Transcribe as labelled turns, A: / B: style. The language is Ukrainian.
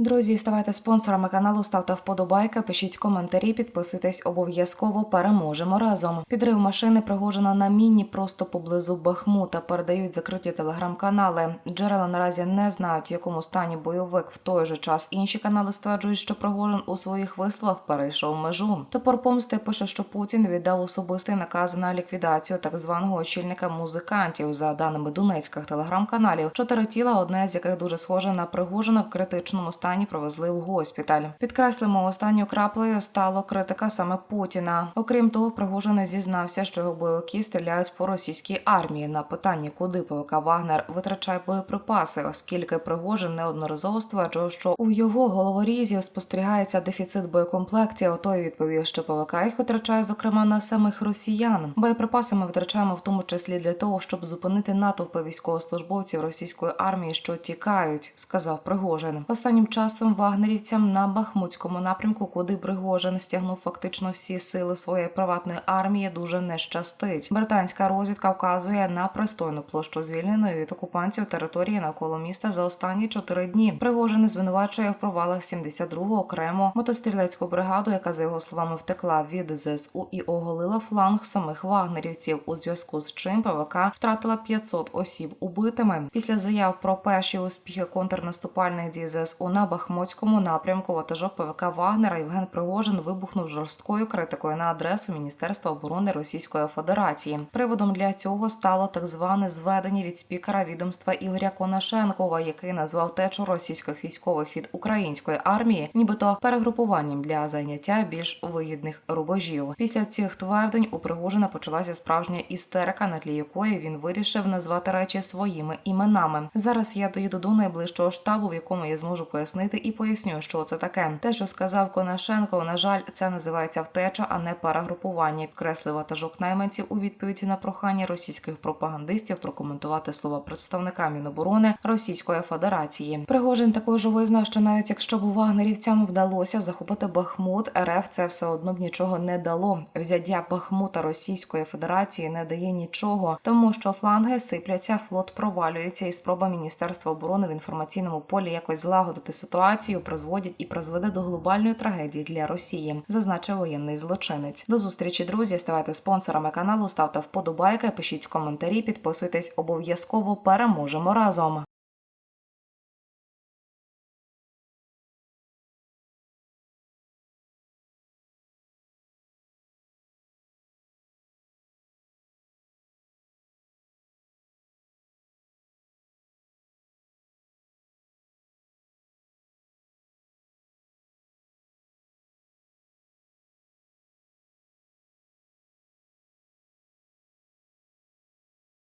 A: Друзі, ставайте спонсорами каналу, ставте вподобайки, пишіть коментарі, підписуйтесь обов'язково. Переможемо разом. Підрив машини Пригожина на міні просто поблизу Бахмута. Передають закриті телеграм-канали. Джерела наразі не знають, в якому стані бойовик. В той же час інші канали стверджують, що Пригожин у своїх висловах перейшов межу. Топор помсти пише, що Путін віддав особистий наказ на ліквідацію так званого очільника музикантів. За даними донецьких телеграм-каналів, чотири тіла, одне з яких дуже схоже на Пригожина в критичному стані провезли в госпіталь. Підкреслимо, останньою краплею стало критика саме Путіна. Окрім того, Пригожин зізнався, що його бойовики стріляють по російській армії. На питання, куди ПВК Вагнер витрачає боєприпаси, оскільки Пригожин неодноразово стверджував, що у його головорізів спостерігається дефіцит боєкомплектів. Той відповів, що ПВК їх витрачає зокрема на самих росіян. Боєприпаси ми витрачаємо в тому числі для того, щоб зупинити натовпи військовослужбовців російської армії, що тікають, сказав Пригожин. Останнім часом вагнерівцям на Бахмутському напрямку, куди Пригожин стягнув фактично всі сили своєї приватної армії, дуже не щастить. Британська розвідка вказує на пристойну площу звільненої від окупантів території навколо міста за останні чотири дні. Пригожин звинувачує в провалах 72-го окремо мотострілецьку бригаду, яка за його словами втекла від ЗСУ і оголила фланг самих вагнерівців, у зв'язку з чим ПВК втратила 500 осіб убитими. Після заяв про перші успіхи контрнаступальних дій ЗСУ на Бахмутському напрямку ватажок ПВК Вагнера Євген Пригожин вибухнув жорсткою критикою на адресу Міністерства оборони Російської Федерації. Приводом для цього стало так зване зведення від спікера відомства Ігоря Конашенкова, який назвав течу російських військових від української армії, нібито перегрупуванням для зайняття більш вигідних рубежів. Після цих твердень у Пригожина почалася справжня істерика, на тлі якої він вирішив назвати речі своїми іменами. Зараз я доїду до найближчого штабу, в якому я зможу пояснити і поясню, що це таке. Те, що сказав Конашенко, на жаль, це називається втеча, а не перегрупування. Підкреслив ватажок найманців у відповіді на прохання російських пропагандистів прокоментувати слова представника Міноборони Російської Федерації. Пригожин також визнав, що навіть якщо б вагнерівцям вдалося захопити Бахмут, РФ це все одно б нічого не дало. Взяття Бахмута Російської Федерації не дає нічого, тому що фланги сипляться, флот провалюється, і спроба Міністерства оборони в інформаційному полі якось злагодити ситуацію призводять і призведе до глобальної трагедії для Росії, зазначив воєнний злочинець. До зустрічі, друзі. Ставайте спонсорами каналу, ставте вподобайки, пишіть коментарі, підписуйтесь обов'язково. Переможемо разом.